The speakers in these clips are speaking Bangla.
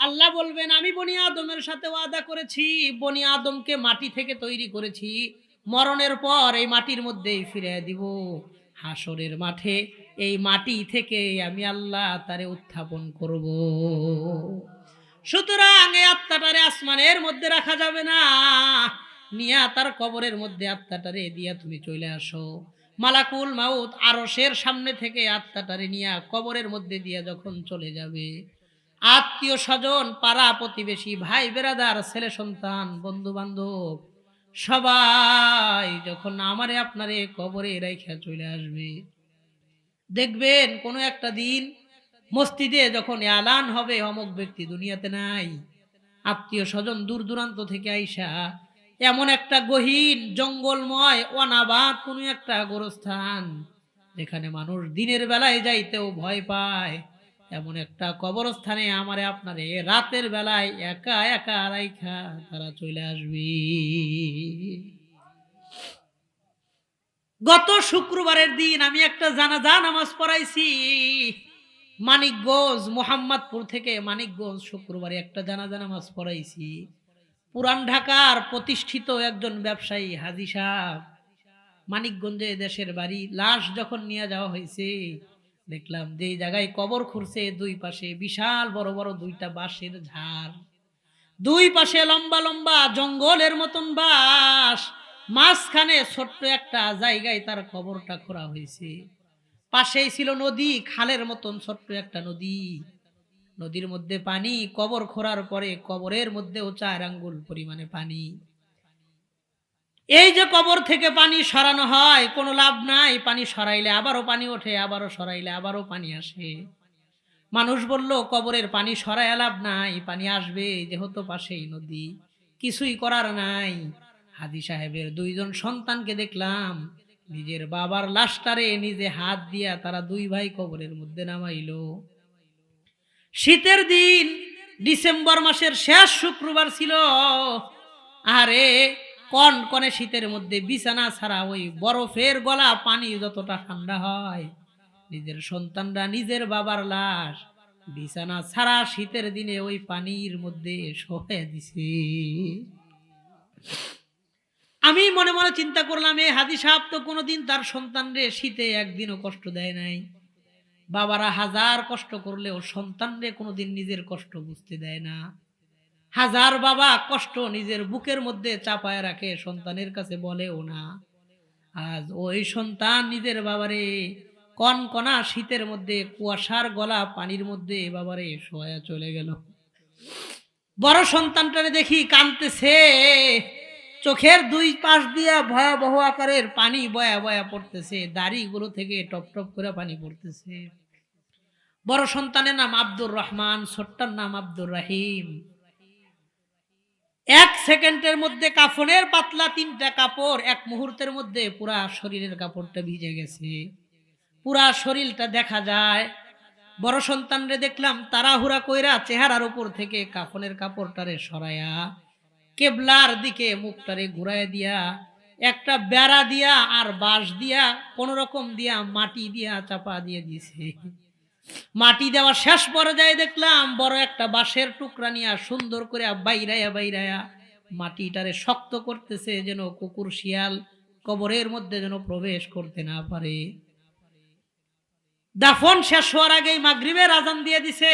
আল্লাহ বলবেন, আমি বনি আদমের সাথে ওয়াদা করেছি, বনি আদমকে মাটি থেকে তৈরি করেছি। মরণের পর এই মাটির মধ্যেই ফিরে দিব। হাসরের মাঠে এই মাটি থেকে আমি আল্লাহ তারে উত্থাপন করব। সুতরাং এই আত্মাটারে আসমানের মধ্যে রাখা যাবে না। নিয়া তার কবরের মধ্যে আত্মাটারে দিয়া তুমি চলে আসো। মালাকুল মাউত আরশের সামনে থেকে আত্মাটারে নিয়া কবরের মধ্যে দিয়া যখন চলে যাবে আত্মীয় স্বজন, পাড়া প্রতিবেশী, ভাই, বেরাদার, ছেলে সন্তান বন্ধু বান্ধব সবাই যখন আমারে আপনারে কবরে রেখা চলে আসবে, দেখবেন কোনো একটা দিন মসজিদে যখন এলান হবে অমুক ব্যক্তি দুনিয়াতে নাই, আত্মীয় স্বজন দূর দূরান্ত থেকে আইসা, এমন একটা গহীন, জঙ্গলময়, অনাবাদ কোনো একটা গোরস্থান, যেখানে মানুষ দিনের বেলায় যাইতেও ভয় পায় এমন একটা কবরস্থানে আমারে আপনারে রাতের বেলায় একা একা রাইখা তারা চলে আসবে। গত শুক্রবারের দিন আমি একটা জানাজা নামাজ পড়াইছি। মানিকগঞ্জ, মোহাম্মদপুর থেকে মানিকগঞ্জ শুক্রবারে একটা জানাজা নামাজ পড়াইছি। পুরান ঢাকার প্রতিষ্ঠিত একজন ব্যবসায়ী হাজি সাহ মানিকগঞ্জে দেশের বাড়ি লাশ যখন নিয়ে যাওয়া হয়েছে দেখলাম যে জায়গায় কবর খুঁড়ছে দুই পাশে, বিশাল বড় বড় দুইটা বাঁশের ঝাড়। দুই পাশে লম্বা লম্বা জঙ্গলের মতন বাঁশ, মাঝখানে ছোট্ট একটা জায়গায় তার কবরটা খোঁড়া হয়েছে। পাশেই ছিল নদী, খালের মতন ছোট্ট একটা নদী। নদীর মধ্যে পানি, কবর খোঁড়ার পরে কবরের মধ্যেও চার আঙ্গুল পরিমাণে পানি। এই যে কবর থেকে পানি সরানো হয়, কোনো লাভ নাই। পানি সরাইলে আবারও পানি ওঠে, আবারও সরাইলে আবারও পানি আসে। মানুষ বলল, কবরের পানি সরাই লাভ নাই, পানি আসবে যেহেতু পাশেই নদী। কিছুই করার নাই। হাদি সাহেবের দুইজন সন্তানকে দেখলাম, নিজের বাবার লাশটারে নিজে হাত দিয়া তারা দুই ভাই কবরের মধ্যে নামাইলো। শীতের দিন, ডিসেম্বর মাসের শেষ শুক্রবার ছিল। আরে কন কনে শীতের মধ্যে বিছানা ছাড়া ওই বরফের গলা পানি যতটা ঠান্ডা হয়, নিজের সন্তানরা নিজের বাবার লাশ, বিছানা ছাড়া শীতের দিনে ওই পানির মধ্যে সহে দিছে। আমি মনে মনে চিন্তা করলাম, এ হাদি সাহেব তো কোনোদিন তার সন্তানরে শীতে একদিনও কষ্ট দেয় নাই। বাবারা হাজার কষ্ট করলেও সন্তানরে কোনোদিন নিজের কষ্ট বুঝতে দেয় না। হাজার বাবা কষ্ট নিজের বুকের মধ্যে চাপায় রাখে, সন্তানের কাছে বলেও না। আজ ওই সন্তান নিজের বাবারে কন কনা শীতের মধ্যে, কুয়াশার গলা পানির মধ্যে বাবারে শোয়া চলে গেল। বড় সন্তানটারে দেখি কানতেছে চোখের দুই পাশ দিয়া ভয়াবহ আকারের পানি বয়া বয়া পড়তেছে। দাড়িগুলো থেকে টপ টপ করে পানি পড়তেছে। বড় সন্তানের নাম আব্দুর রহমান, ছোট্টার নাম আব্দুর রাহিম। এক সেকেন্ডের মধ্যে কাফনের পাতলা তিনটা কাপড়, এক মুহূর্তের মধ্যে পুরা শরীরের কাপড়টা ভিজে গেছে। পুরা শরীরটা দেখা যায়। বড় সন্তানরে দেখলাম তাড়াহুড়া কইরা চেহারার উপর থেকে কাফনের কাপড়টারে সরায়া কেবলার দিকে মুখটারে ঘুরায় দিয়া, একটা বেড়া দিয়া আর বাঁশ দিয়া কোন রকম দিয়া মাটি দিয়া চাপা দিয়ে দিছে। মাটি দেওয়া শেষ পর্যায়ে দেখলাম বড় একটা বাঁশের টুকরা নিয়ে সুন্দর করে বাইরায়া বাইরায়া মাটিটারে শক্ত করতেছে যেন কুকুর শিয়াল কবরের মধ্যে যেন প্রবেশ করতে না পারে। দাফন শেষ হওয়ার আগেই মাগরিবের আজান দিয়ে দিছে।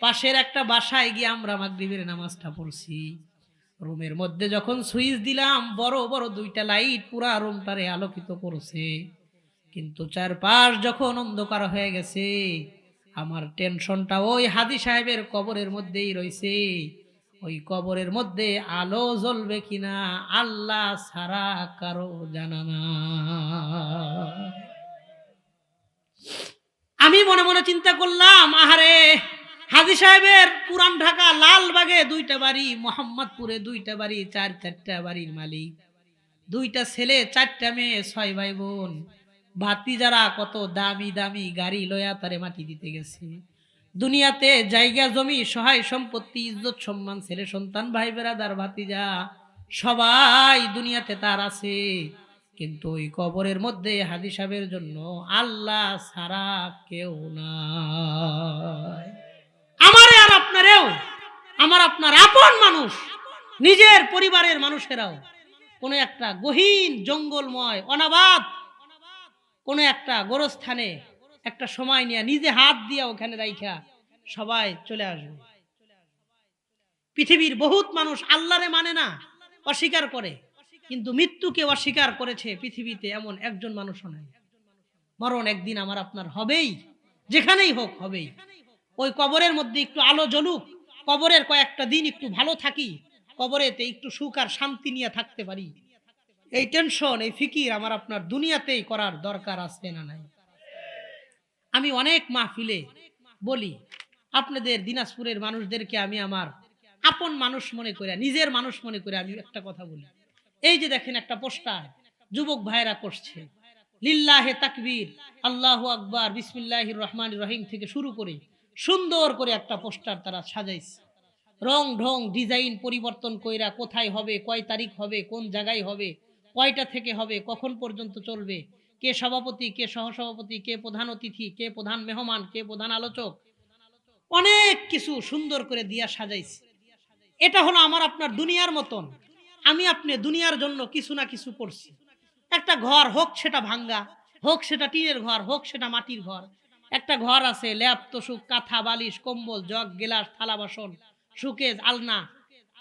পাশের একটা বাসায় গিয়ে আমরা মাগরিবের নামাজটা পড়ছি। রুমের মধ্যে যখন সুইচ দিলাম, বড় বড় দুইটা লাইট পুরা রুমটারে আলোকিত করছে। কিন্তু চারপাশ যখন অন্ধকার হয়ে গেছে, আমার টেনশনটা ওই হাদি সাহেবের কবরের মধ্যেই রয়েছে ওই কবরের মধ্যে আলো জ্বলবে কিনা, আল্লাহ ছাড়া কারও জানা না। আমি মনে মনে চিন্তা করলাম, আহারে হাজি সাহেবের পুরান ঢাকা লালবাগে দুইটা বাড়ি, মোহাম্মদপুরে দুইটা বাড়ি, চার চারটা বাড়ির মালিক। দুইটা ছেলে, চারটা মেয়ে, ছয় ভাই বোন। ভাতি যারা কত দামি দামি গাড়ি লয়া তারে মাটি দিতে গেছে। দুনিয়াতে জায়গা, জমি, সহায় সম্পত্তি, ইজ্জত, সম্মান, ছেলে, সন্তান, ভাই বেড়াদার ভাতিজা, সবাই দুনিয়াতে তার আছে। কিন্তু ওই কবরের মধ্যে হাদি সাহেবের জন্য আল্লাহ ছাড়া কেউ নাই। আমারে আর আপনারেও, আমার আপনার আপন মানুষ, নিজের পরিবারের মানুষেরাও কোনো একটা গহীন, জঙ্গলময়, অনাবাদ কোনো একটা গোরস্থানে একটা সময় নিয়ে নিজে হাত দিয়া ওখানে রাইখা সবাই চলে আসবে। পৃথিবীর বহুত মানুষ আল্লাহরে মানে না, অস্বীকার করে। কিন্তু মৃত্যুকে অস্বীকার করেছে পৃথিবীতে এমন একজন মানুষও নাই। মরণ একদিন আমার আপনার হবেই, যেখানেই হোক হবেই। ওই কবরের মধ্যে একটু আলো জ্বলুক, কবরের কয়েকটা দিন একটু ভালো থাকি, কবরেতে একটু সুখ আর শান্তি নিয়ে থাকতে পারি। এই টেনশন এই ফিকির আমার আপনার দুনিয়াতেই করার দরকার আছে না নাই? আমি অনেক মাহফিলে বলি, আপনাদের দিনাজপুরের মানুষদেরকে আমি আমার আপন মানুষ মনে করে, নিজের মানুষ মনে করে আমি একটা কথা বলি। এই যে দেখেন একটা পোস্টার, যুবক ভাইরা করছে। লিল্লাহে তাকবীর, আল্লাহু আকবার, বিসমিল্লাহির রহমান রহিম থেকে শুরু করে সুন্দর করে একটা পোস্টার তারা সাজাইছে। রং ঢং, ডিজাইন পরিবর্তন কইরা কোথায় হবে, কয় তারিখ হবে, কোন জায়গায় হবে কয়টা থেকে হবে? কখন পর্যন্ত চলবে? কে সভাপতি, কে সহসভাপতি, কে প্রধান অতিথি, কে প্রধান মেহমান, কে প্রধান আলোচক? অনেক কিছু সুন্দর করে দিয়া সাজাইছে। এটা হলো আমার আপনার দুনিয়ার মতন। আমি আপনি দুনিয়ার জন্য কিছু না কিছু করছি। একটা ঘর হোক সেটা ভাঙ্গা, হোক সেটা টিনের ঘর, হোক সেটা মাটির ঘর। একটা ঘর আছে, ল্যাপ, তোষুক, কাঁথা, বালিশ, কম্বল, জগ, গেলাস, থালা, বাসন সুকেজ আলনা।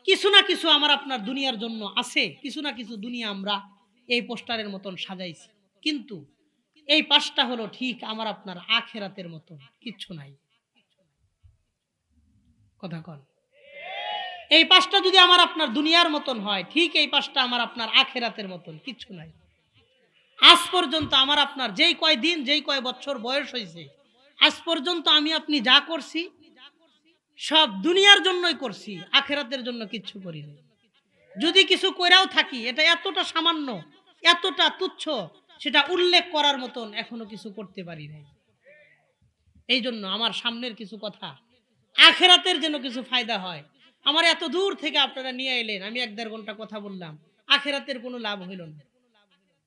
কিছু না কিছু আমার আপনার দুনিয়ার জন্য আছে, কিছু না কিছু দুনিয়া আমরা এই পোস্টারের মতন সাজাইছি। কিন্তু এই পাশটা হলো ঠিক আমার আপনার আখেরাতের মতন, কিচ্ছু নাই। কথা কন। এই পাশটা যদি আমার আপনার দুনিয়ার মতন হয়, ঠিক এই পাশটা আমার আপনার আখেরাতের মতন, কিচ্ছু নাই। আজ পর্যন্ত আমার আপনার যেই কয় দিন যেই কয় বছর বয়স হয়েছে আজ পর্যন্ত আমি আপনি যা করছি সব দুনিয়ার জন্যই করছি, আখেরাতের জন্য কিচ্ছু করিনি যদি কিছু কইরাও থাকি, এটা এতটা সামান্য, এতটা তুচ্ছ, সেটা উল্লেখ করার মতন এখনও কিছু করতে পারি নাই। এই জন্য আমার সামনের কিছু কথা, আখেরাতের যেন কিছু ফায়দা হয়, আমার এত দূর থেকে আপনারা নিয়ে এলেন, আমি এক দেড় ঘণ্টা কথা বললাম, আখেরাতের কোনো লাভ হইল না।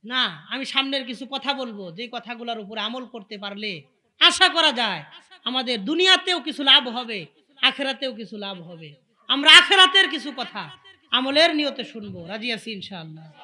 না, আমি সামনের কিছু কথা বলব, যে কথাগুলোর উপর আমল করতে পারলে আশা করা যায়, আমাদের দুনিয়াতেও কিছু লাভ হবে আখেরাতেও কিছু লাভ হবে। আমরা আখেরাতের কিছু কথা আমলের নিয়তে শুনব। রাজি আছি ইনশাআল্লাহ।